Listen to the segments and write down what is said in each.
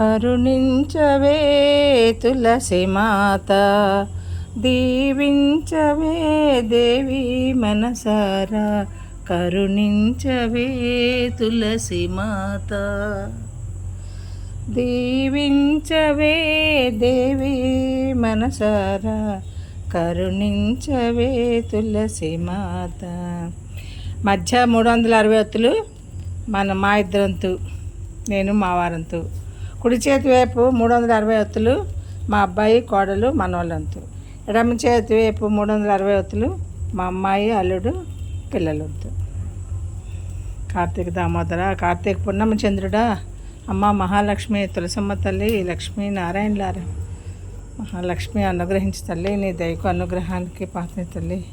కరుణించవే తులసి మాత దీవించవే దేవి మనసారా కరుణించవే తులసి మాత. దీవించవే దేవి మనసారా కరుణించవే తులసి మాత. మధ్య మూడు వందల అరవై ఒత్తులు మన మా ఇద్దరంతు నేను మా వారంతు. కుడి చేతి వైపు మూడు వందల అరవై ఒత్తులు మా అబ్బాయి కోడలు మనవాళ్ళంతు ఎడమ చేతి వైపు మూడు వందల అరవై ఒత్తులు మా అమ్మాయి అల్లుడు పిల్లలంతు. కార్తీక దామోదర కార్తీక పున్నమ చంద్రుడా అమ్మ మహాలక్ష్మి తులసమ్మ తల్లి లక్ష్మీ నారాయణలారా. మహాలక్ష్మి అనుగ్రహించి తల్లి నీ దైవ అనుగ్రహానికి పాత్ర తల్లి.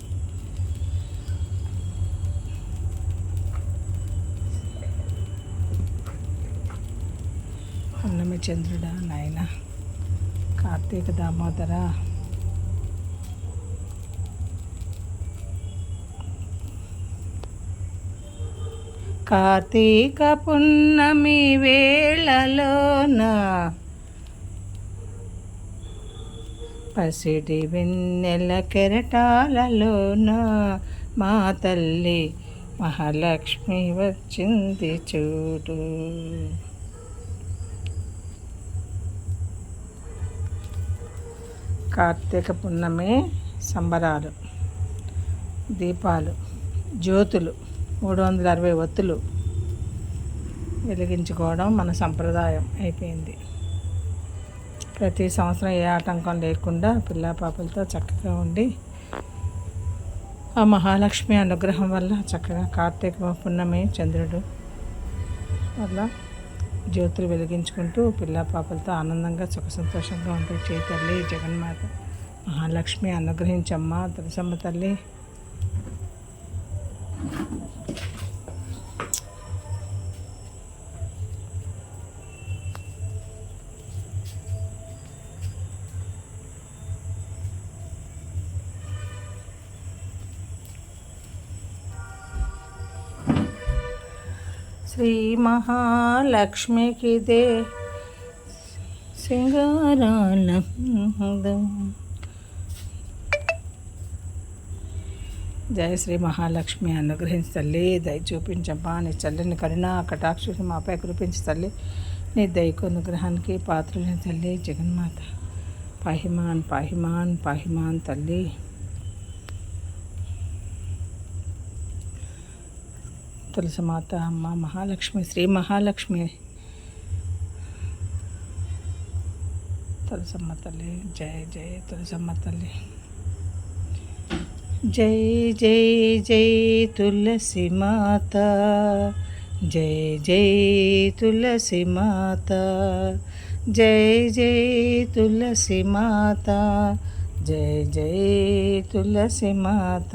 పున్నమి చంద్రుడా నాయన. కార్తీక దామోదర. కార్తీక పున్నమి వేళలోన పసిడి వెన్నెల కెరటాలలోన మా తల్లి మహాలక్ష్మి వచ్చింది చూడు. కార్తీక పున్నమి సంబరాలు దీపాలు జ్యోతులు మూడు వందల అరవై ఒత్తులు వెలిగించుకోవడం మన సంప్రదాయం అయిపోయింది. ప్రతి సంవత్సరం ఏ ఆటంకం లేకుండా పిల్లా పాపలతో చక్కగా ఉండి ఆ మహాలక్ష్మి అనుగ్రహం వల్ల చక్కగా కార్తీక పున్నమి చంద్రుడు వల్ల జ్యోతులు వెలిగించుకుంటూ పిల్ల పాపలతో ఆనందంగా సుఖ సంతోషంగా ఉంటూ చేయి తల్లి జగన్మాత మహాలక్ష్మి అనుగ్రహించమ్మ తులసమ్మ తల్లి. శ్రీ మహాలక్ష్మికిదే సింగారాల జయ శ్రీ మహాలక్ష్మి అనుగ్రహించి తల్లి దయ చూపించమ్మా నీ చల్లని కరుణ కటాక్షి మాపై కురిపించి తల్లి నీ దయకు అనుగ్రహానికి పాత్రలేని తల్లి జగన్మాత పాహిమాన్ పాహిమాన్ పాహిమాన్ తల్లి తులసిమాత అమ్మ మహాలక్ష్మి శ్రీ మహాలక్ష్మి తులసమ్మ తల్లి జై జై తులసమ్మ తల్లి జై జై జై తులసి మాత జై జై తులసి మాత జై జై తులసి మాత జై జై తులసి మాత